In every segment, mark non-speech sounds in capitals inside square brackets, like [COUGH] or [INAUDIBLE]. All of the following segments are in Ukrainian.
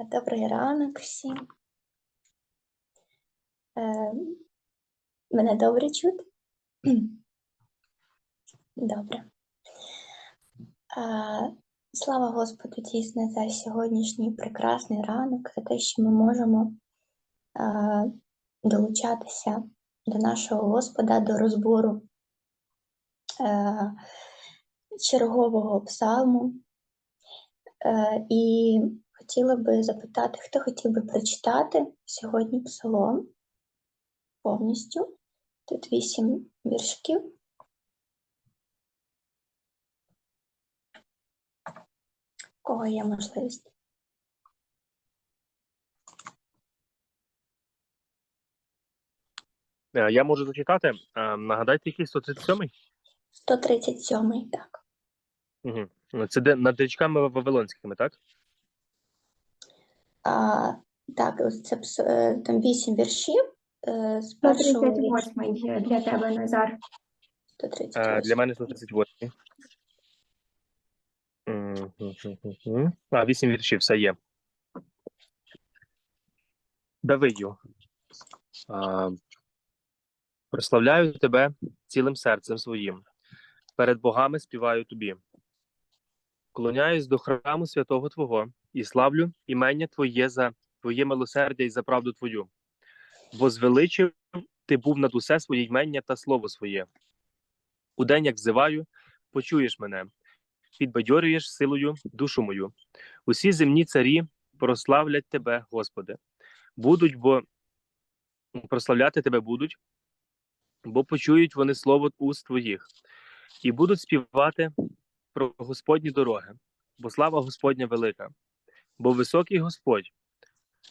Добрий ранок всім. Е, Мене добре чути? [CLEARS THROAT] Добре. А, Слава Господу дійсно за сьогоднішній прекрасний ранок, за те, що ми можемо а, долучатися до нашого Господа, до розбору е, чергового псалму. Е, І хотіла би запитати, хто хотів би прочитати сьогодні псалом повністю. Тут вісім віршків. У Кого є можливість? Е, Я можу зачитати. Е, Нагадайте, який 137-й? 137, так. Угу. Це де над річками Вавилонськими, так? А, так, ось це е, там вісім віршів. е, З першого вірша 138 для тебе, Назар. 138. Е, Для мене 138. А, 8 віршів, все є. Давидю. А, Прославляю тебе цілим серцем своїм. Перед богами співаю тобі. Клоняюсь до храму святого Твого і славлю імення Твоє за Твоє милосердя і за правду Твою. Бо звеличив ти був над усе своє ймення та слово своє. У день, як взиваю, почуєш мене, підбадьорюєш силою душу мою. Усі земні царі прославлять тебе, Господи. Будуть, бо прославляти тебе будуть, бо почують вони слово уст твоїх, і будуть співати про Господні дороги, бо слава Господня велика, бо високий Господь,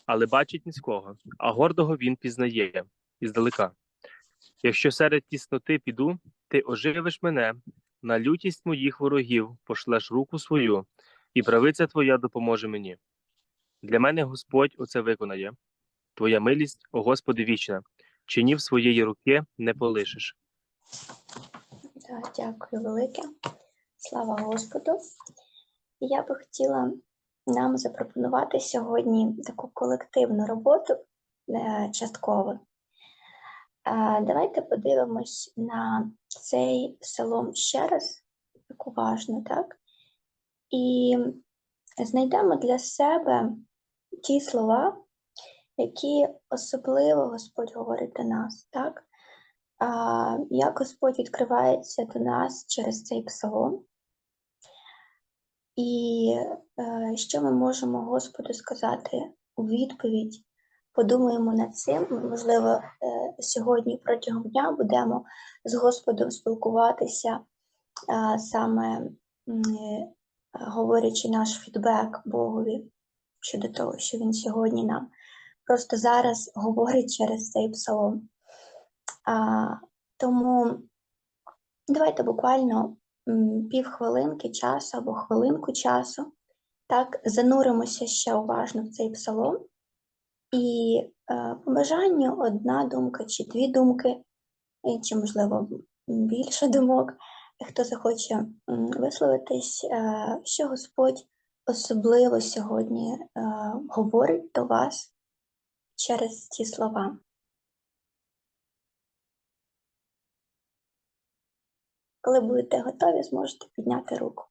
але бачить низького, а гордого він пізнає іздалека. Якщо серед тісноти піду, ти оживиш мене, на лютість моїх ворогів пошлеш руку свою, і правиця твоя допоможе мені. Для мене Господь оце виконає. Твоя милість, о Господи, вічна, чинів своєї руки не полишиш. Дякую велике. Слава Господу. Я би хотіла нам запропонувати сьогодні таку колективну роботу е, частково. Е, Давайте подивимось на цей псалом ще раз, так уважно, так? І знайдемо для себе ті слова, які особливо Господь говорить до нас, так? як Господь відкривається до нас через цей псалом, і е, що ми можемо Господу сказати у відповідь. Подумаємо над цим. Ми, Можливо, е, сьогодні протягом дня будемо з Господом спілкуватися, саме е, говорячи наш фідбек Богові щодо того, що Він сьогодні нам просто зараз говорить через цей псалом. Тому давайте буквально півхвилинки часу або хвилинку часу, так, зануримося ще уважно в цей псалом, і е, по бажанню одна думка чи дві думки, чи, можливо, більше думок, хто захоче висловитись, е, що Господь особливо сьогодні е, говорить до вас через ці слова. Коли будете готові, зможете підняти руку.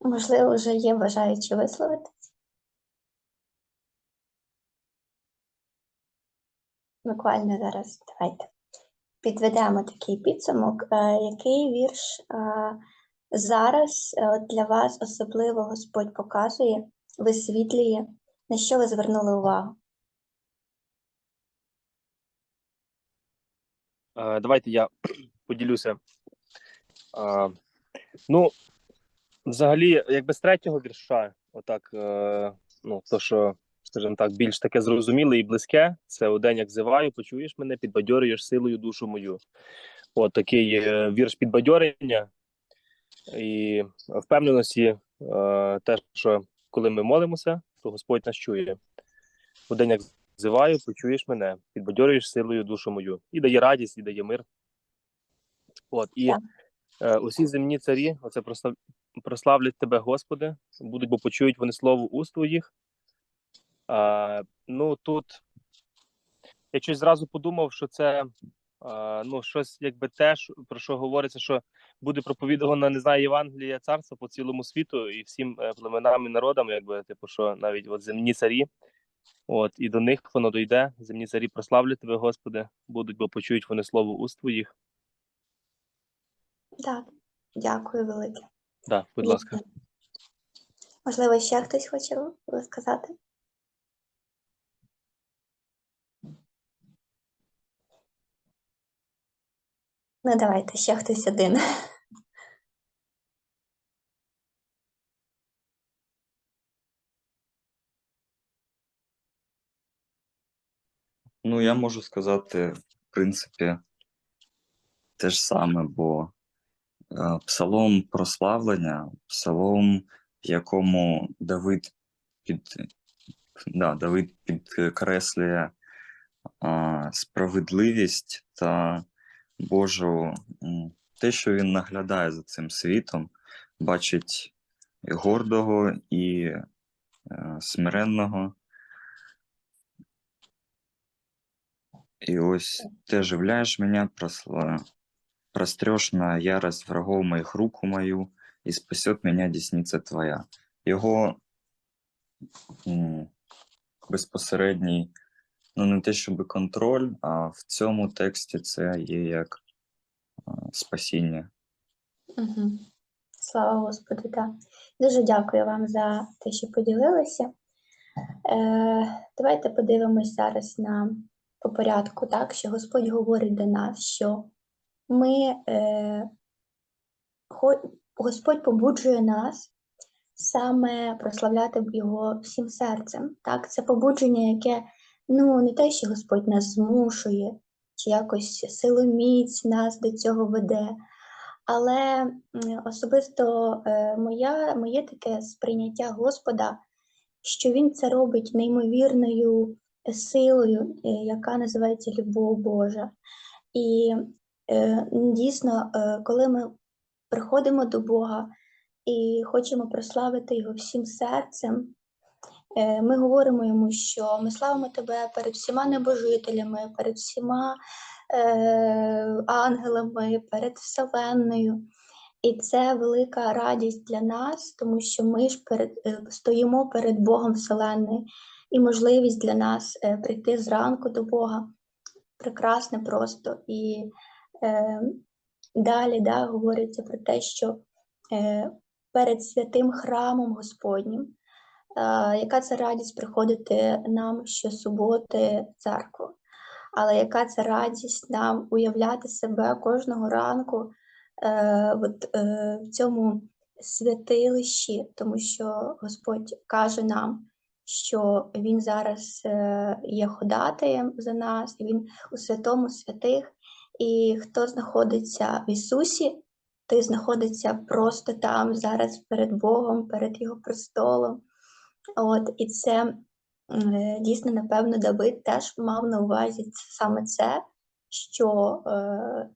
Можливо, вже є бажаючі висловити. Буквально зараз давайте підведемо такий підсумок. Е, Який вірш е, зараз е, для вас особливо Господь показує, висвітлює, на що ви звернули увагу? Давайте я [CLEARS THROAT] поділюся. Ну, взагалі, якби з третього вірша, отак, е, ну, то, що, скажімо так, більш таке зрозуміле і близьке, це у день, як зиваю, почуєш мене, підбадьорюєш силою душу мою. От такий е, вірш підбадьорення і впевненості, е, те, що коли ми молимося, то Господь нас чує. У день, як зиваю, почуєш мене, підбадьорюєш силою душу мою. І дає радість, і дає мир. От, і усі земні царі, оце. Прославлять тебе, Господи, будуть, бо почують вони слово уст твоїх. А, ну, тут я щось зразу подумав, що це а, ну, щось якби теж, про що говориться, що буде проповідувано, не знаю, Євангелія царства по цілому світу і всім е, племенам і народам, якби, типу, що навіть от земні царі, от, і до них воно дойде, земні царі прославлять тебе, Господи, будуть, бо почують вони слово уст твоїх. Так, дякую велике. Да, будь ласка. Можливо, ще хтось хоче сказати? Ну, давайте, ще хтось один. Ну, я можу сказати, в принципі, те ж саме, бо псалом прославлення, псалом, в якому Давид під, да, Давид підкреслює а, справедливість та Божу те, що він наглядає за цим світом, бачить і гордого і е, смиренного. И ось ты оживляешь меня, просла... прострешь на ярость врагов моих руку мою, и спасет меня десниця твоя. Його безпосередній, ну не те, щоб контроль, а в цьому тексті це є як спасіння. Угу. Слава Господу, так. Дуже дякую вам за те, що поділилися. Е, давайте подивимось зараз на по порядку, так, що Господь говорить до нас, що ми, е, Господь побуджує нас саме прославляти Його всім серцем. Так, це побудження, яке ну, не те, що Господь нас змушує, чи якось силоміць нас до цього веде. Але особисто е, моя, моє таке сприйняття Господа, що Він це робить неймовірною силою, е, яка називається любов Божа. І дійсно, е, коли ми приходимо до Бога і хочемо прославити Його всім серцем, е, ми говоримо йому, що ми славимо тебе перед всіма небожителями, перед всіма е, ангелами, перед Вселенною. І це велика радість для нас, тому що ми ж перед, е, стоїмо перед Богом Вселенної, і можливість для нас е, прийти зранку до Бога прекрасне просто. І е, далі да, говориться про те, що е, перед святим храмом Господнім, е, яка це радість приходити нам щосуботи в церкву. Але яка це радість нам уявляти себе кожного ранку е, от, е, в цьому святилищі, тому що Господь каже нам, що Він зараз е, є ходатаєм за нас, і Він у святому святих. І хто знаходиться в Ісусі, той знаходиться просто там, зараз перед Богом, перед Його престолом. От, і це е, дійсно, напевно, Давид теж мав на увазі саме це, що е,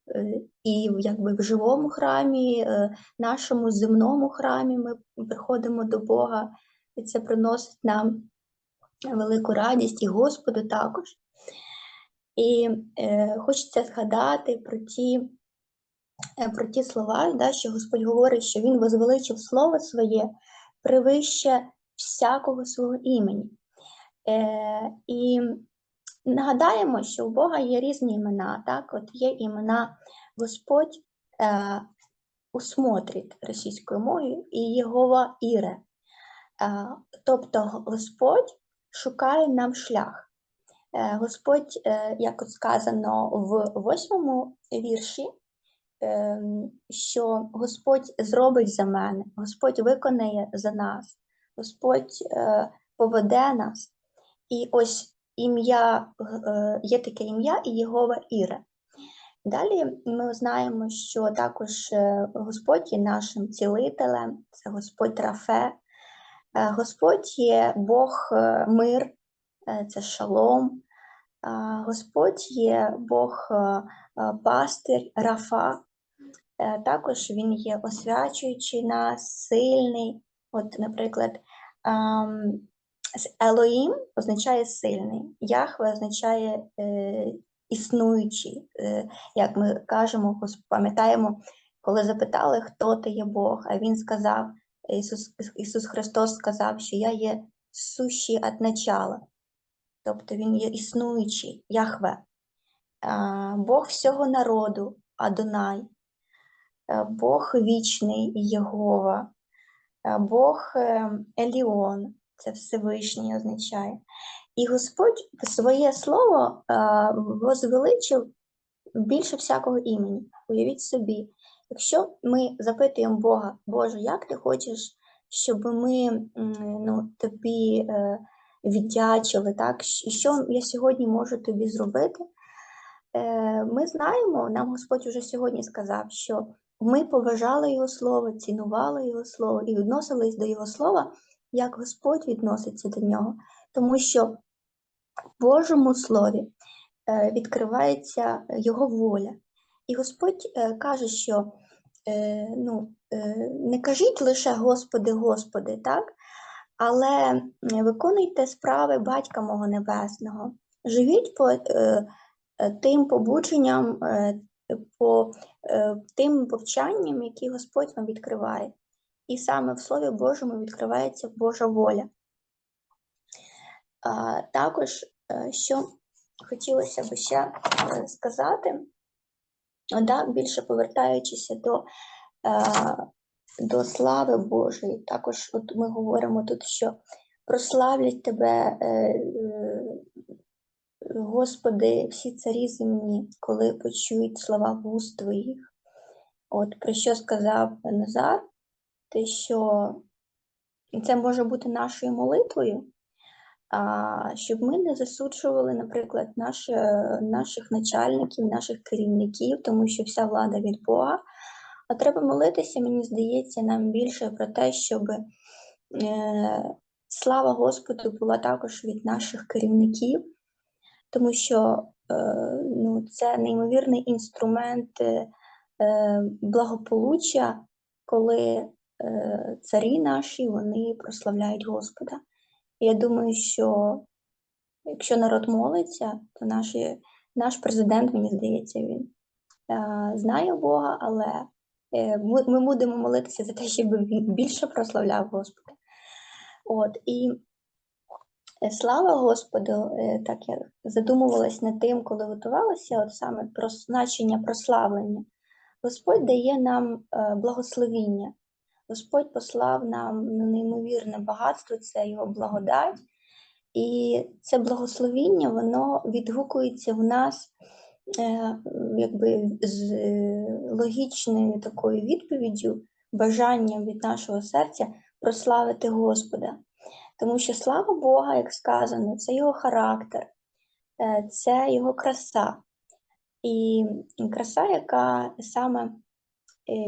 е, і якби в живому храмі, нашому земному храмі ми приходимо до Бога, і це приносить нам велику радість і Господу також. І е, хочеться згадати про ті е, про ті слова, да, що Господь говорить, що Він возвеличив слово своє превище всякого свого імені. Е, і нагадаємо, що у Бога є різні імена. Так? От є імена Господь е, усмотрить російською мовою і Єгова Іре. Е, тобто Господь шукає нам шлях. Е, Господь, е, як сказано в восьмому вірші, ем, що Господь зробить за мене, Господь виконає за нас, Господь е, поведе нас. І ось ім'я є таке ім'я і Єгова Іре. Далі ми знаємо, що також Господь є нашим цілителем, це Господь Рафе, Господь є Бог мир, це шалом. Господь є Бог е, е, пастир Рафа. Е, Також Він є освячуючий нас, сильний. От, наприклад, Елоїм означає сильний, Яхве означає е, існуючий. Е, як ми кажемо, пам'ятаємо, коли запитали, хто ти є Бог, а він сказав, Ісус, Ісус Христос сказав, що я є сущий від начала. Тобто він є існуючий, Яхве, Бог всього народу, Адонай, Е, Бог вічний Єгова, Е, Бог е, Еліон, це Всевишній означає. І Господь своє слово е, возвеличив більше всякого імені. Уявіть собі, якщо ми запитуємо Бога, Боже, як ти хочеш, щоб ми ну, тобі е, віддячили, так? Що я сьогодні можу тобі зробити? Е, Ми знаємо, нам Господь уже сьогодні сказав, що ми поважали Його слово, цінували Його слово і відносились до Його слова, як Господь відноситься до нього. Тому що в Божому слові е, відкривається Його воля. І Господь е, каже, що ну, не кажіть лише Господи, Господи, так? Але виконуйте справи Батька мого Небесного. Живіть по е, е, тим побудженням, е, по е, тим повчанням, які Господь вам відкриває. І саме в Слові Божому відкривається Божа воля. А, також, е, що хотілося б ще е, сказати, да, більше повертаючися до, до слави Божої, також от ми говоримо тут, що прославлять тебе, е, е, Господи, всі царі земні, коли почують слова вуст твоїх. От про що сказав Назар, те, що це може бути нашою молитвою, а, щоб ми не засуджували, наприклад, наші, наших начальників, наших керівників, тому що вся влада від Бога. А треба молитися, мені здається, нам більше про те, щоб е, слава Господу була також від наших керівників, тому що е, ну, це неймовірний інструмент е, е, благополуччя, коли е, царі наші вони прославляють Господа. Я думаю, що якщо народ молиться, то наші, наш президент, мені здається, він е, знає Бога, але ми, ми будемо молитися за те, щоб він більше прославляв Господа. От, і е, слава Господу, е, так я задумувалась над тим, коли готувалася, от саме про значення прославлення. Господь дає нам е, благословіння. Господь послав нам ну, неймовірне багатство, це його благодать. І це благословіння, воно відгукується в нас е, якби з е, логічною такою відповіддю, бажанням від нашого серця прославити Господа. Тому що слава Бога, як сказано, це його характер, е, це його краса. І краса, яка саме е,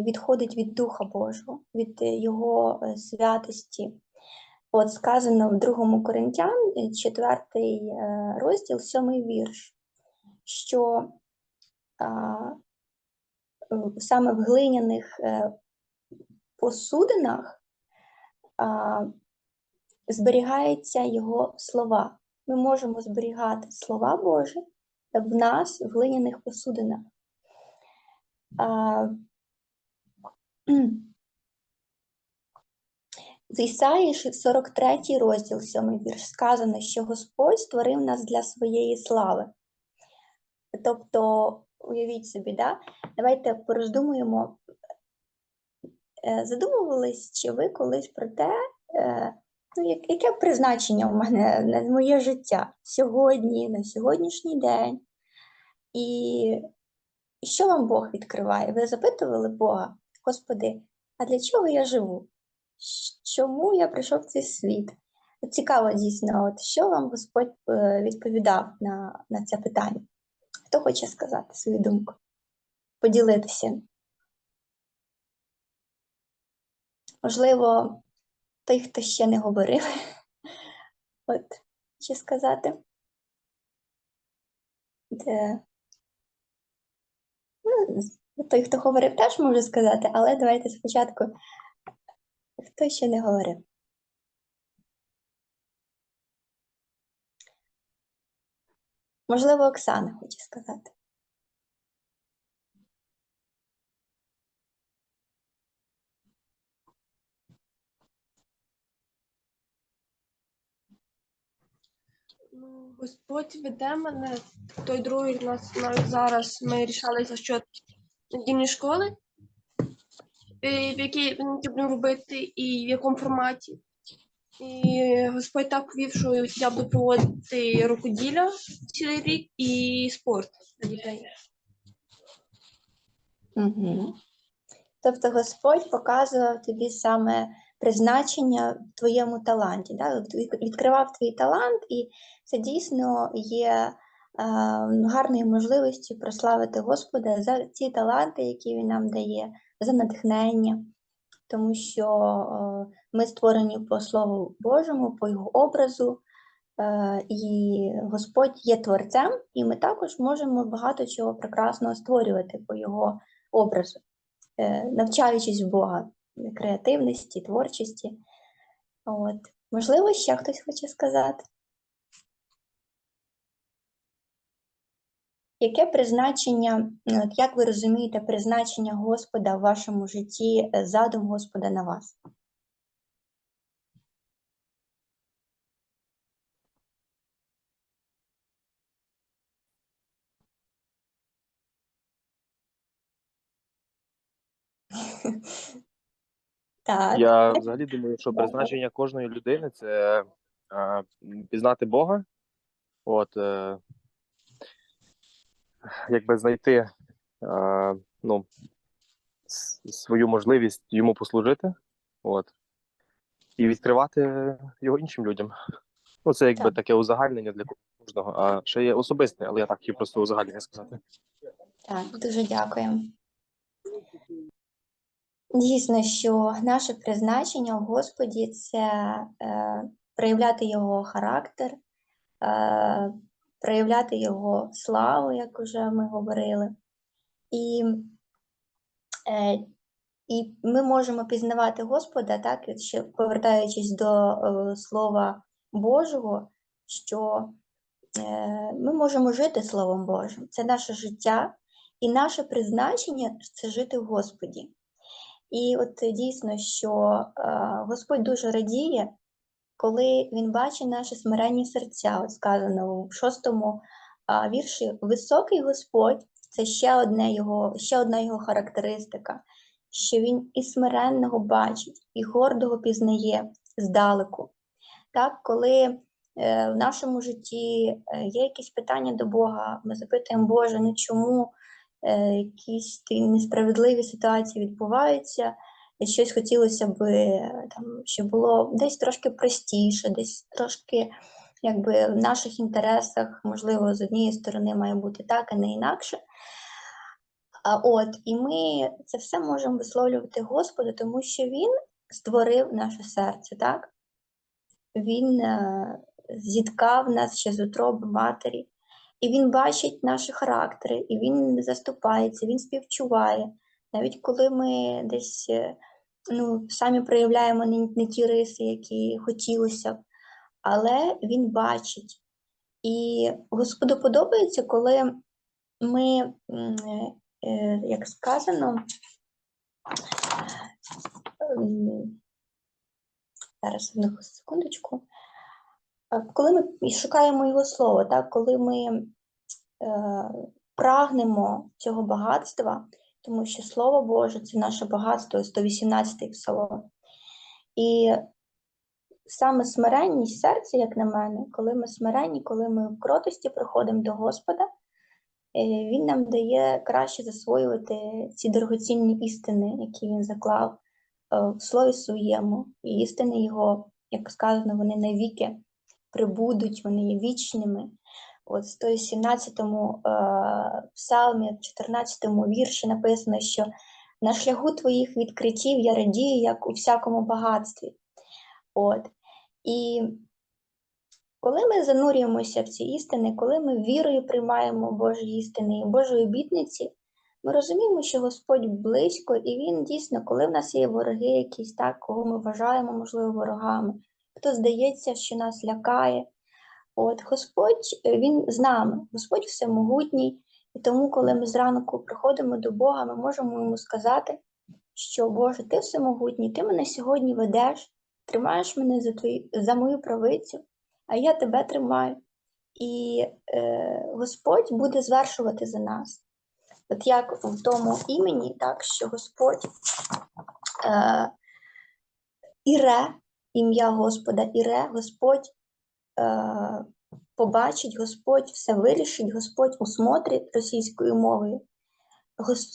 відходить від Духа Божого, від е, Його е, святості. От сказано в 2 Коринтян, 4 розділ, 7 вірш, що е, саме в глиняних е, посудинах зберігаються його слова. Ми можемо зберігати слова Божі в нас в глиняних посудинах. З Ісаї 43 розділ, 7 вірш, сказано, що Господь створив нас для своєї слави. Тобто, уявіть собі, да? давайте пороздумуємо, Е, задумувались, чи ви колись про те, е, ну, яке призначення в мене [LAUGHS] на моє життя сьогодні, на сьогоднішній день, і що вам Бог відкриває? Ви запитували Бога, Господи, а для чого я живу? Чому я прийшов в цей світ? Цікаво дійсно, от що вам Господь е, відповідав на, на це питання? Хто хоче сказати свою думку? Поділитися? Можливо, той, хто ще не говорив, [LAUGHS] от, чи сказати. Де... Ну, той, хто говорив, теж може сказати, але давайте спочатку, хто ще не говорив. Можливо, Оксана хоче сказати. Ну, Господь веде мене. Той другий нас навіть зараз ми рішали за що недільні школи, в якій ми будемо робити, і в якому форматі. І Господь так повів, що я буду проводити рукоділля цілий рік і спорт для дітей. Угу. Тобто Господь показував тобі саме призначення в твоєму таланті, да? Відкривав твій талант, і це дійсно є е, гарною можливістю прославити Господа за ці таланти, які Він нам дає, за натхнення, тому що е, ми створені по Слову Божому, по Його образу, е, і Господь є творцем, і ми також можемо багато чого прекрасного створювати по Його образу, е, навчаючись в Бога креативності, творчості. От. Можливо, ще хтось хоче сказати. Яке призначення, ну, як ви розумієте, призначення Господа в вашому житті, е, задум Господа на вас? [LAUGHS] Так. Я взагалі думаю, що призначення кожної людини це е, пізнати Бога, от, е, якби знайти е, ну, свою можливість йому послужити, от, і відкривати його іншим людям. Ну, це якби Так. таке узагальнення для кожного, а ще є особисте, але я так хотів просто узагальнення сказати. Так, дуже дякуємо. Дійсно, що наше призначення в Господі це е, проявляти Його характер, е, проявляти Його славу, як вже ми говорили. І, е, і ми можемо пізнавати Господа, так, ще повертаючись до е, Слова Божого, що е, ми можемо жити Словом Божим. Це наше життя, і наше призначення це жити в Господі. І от дійсно, що е, Господь дуже радіє, коли Він бачить наші смиренні серця. От сказано у шостому вірші Високий Господь це ще, одне його, ще одна його характеристика, що Він і смиренного бачить, і гордого пізнає здалеку. Так, коли е, в нашому житті е, є якісь питання до Бога, ми запитуємо, Боже, ну чому е, якісь несправедливі ситуації відбуваються, щось хотілося б, е, щоб було десь трошки простіше, десь трошки якби в наших інтересах, можливо, з однієї сторони має бути так, а не інакше. А от, і ми це все можемо висловлювати Господу, тому що Він створив наше серце, так? Він е, зіткав нас ще з утроби матері, і він бачить наші характери, і він заступається, він співчуває. Навіть коли ми десь е, ну, самі проявляємо не, не ті риси, які хотілося б, але він бачить. І Господу подобається, коли ми е, е, як сказано, ем, зараз одну секундочку. Коли ми шукаємо його слово, так, коли ми е, прагнемо цього багатства, тому що Слово Боже це наше багатство, 118-й псалом. І саме смиренність серця, як на мене, коли ми смиренні, коли ми в кротості приходимо до Господа, е, Він нам дає краще засвоювати ці дорогоцінні істини, які він заклав е, в слові своєму. І істини його, як сказано, вони навіки прибудуть, вони є вічними. От в 117 е, псалмі, в 14 вірші написано, що на шляху твоїх відкриттів я радію, як у всякому багатстві. От. І коли ми занурюємося в ці істини, коли ми вірою приймаємо Божі істини і Божі обітниці, ми розуміємо, що Господь близько, і Він дійсно, коли в нас є вороги якісь, так, кого ми вважаємо, можливо, ворогами, хто здається, що нас лякає. От Господь е, Він з нами, Господь всемогутній, і тому, коли ми зранку приходимо до Бога, ми можемо йому сказати, що Боже, ти всемогутній, ти мене сьогодні ведеш, тримаєш мене за, твої, за мою правицю, а я тебе тримаю. І е, Господь буде звершувати за нас. От як в тому імені, так, що Господь е, Іре, ім'я Господа Іре, Господь побачить, Господь все вирішить, Господь усмотрить російською мовою.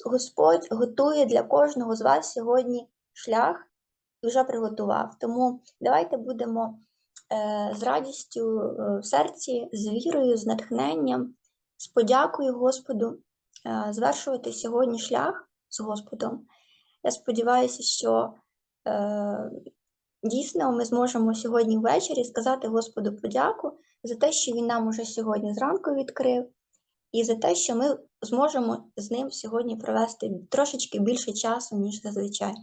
Господь готує для кожного з вас сьогодні шлях і вже приготував. Тому давайте будемо е, з радістю е, в серці, з вірою, з натхненням, з подякою Господу е, звершувати сьогодні шлях з Господом. Я сподіваюся, що е, дійсно ми зможемо сьогодні ввечері сказати Господу подяку за те, що Він нам уже сьогодні зранку відкрив, і за те, що ми зможемо з ним сьогодні провести трошечки більше часу, ніж зазвичай.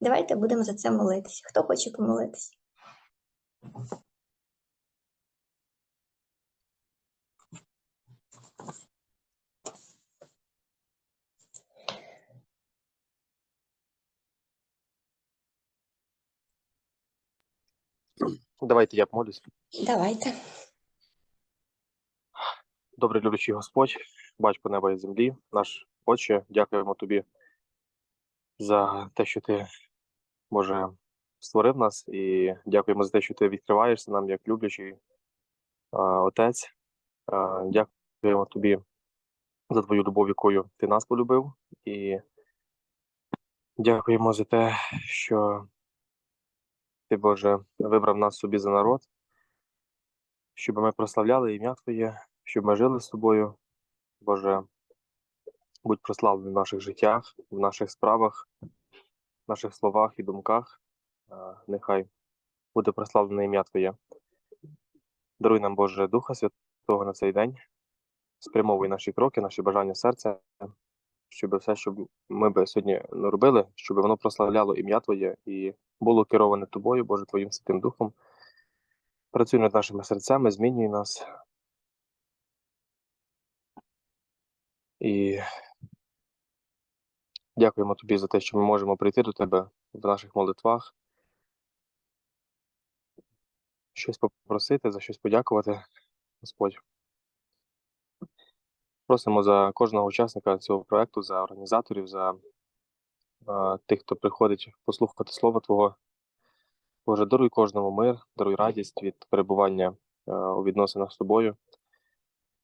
Давайте будемо за це молитися. Хто хоче помолитися? Давайте я помолюсь. Давайте. Добрий люблячий Господь, батько неба і землі, наш Отче, дякуємо тобі за те, що ти, Боже, створив нас, і дякуємо за те, що ти відкриваєшся нам як люблячий а, Отець. А, дякуємо тобі за твою любов, якою ти нас полюбив, і дякуємо за те, що ти, Боже, вибрав нас собі за народ, щоб ми прославляли ім'я Твоє, щоб ми жили з тобою. Боже, будь прославлений в наших життях, в наших справах, в наших словах і думках. Нехай буде прославлене ім'я Твоє. Даруй нам, Боже, Духа Святого на цей день, спрямовуй наші кроки, наші бажання серця, щоб все, що ми би сьогодні робили, щоб воно прославляло ім'я Твоє і було кероване Тобою, Боже, Твоїм Святим Духом. Працюй над нашими серцями, змінюй нас. І дякуємо тобі за те, що ми можемо прийти до тебе в наших молитвах, щось попросити, за щось подякувати, Господь. Просимо за кожного учасника цього проекту, за організаторів, за тих, хто приходить послухати Слово Твого. Боже, даруй кожному мир, даруй радість від перебування е, у відносинах з тобою.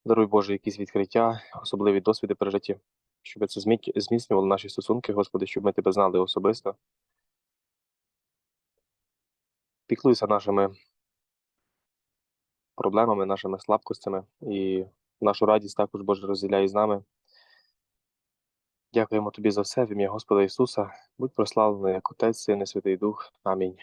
Даруй, Боже, якісь відкриття, особливі досвіди пережиті, щоб це змі- зміцнювало наші стосунки, Господи, щоб ми тебе знали особисто. Піклуйся нашими проблемами, нашими слабкостями і нашу радість також, Боже, розділяй з нами. Дякуємо Тобі за все в ім'я Господа Ісуса. Будь прославлений як Отець, Син і Святий Дух. Амінь.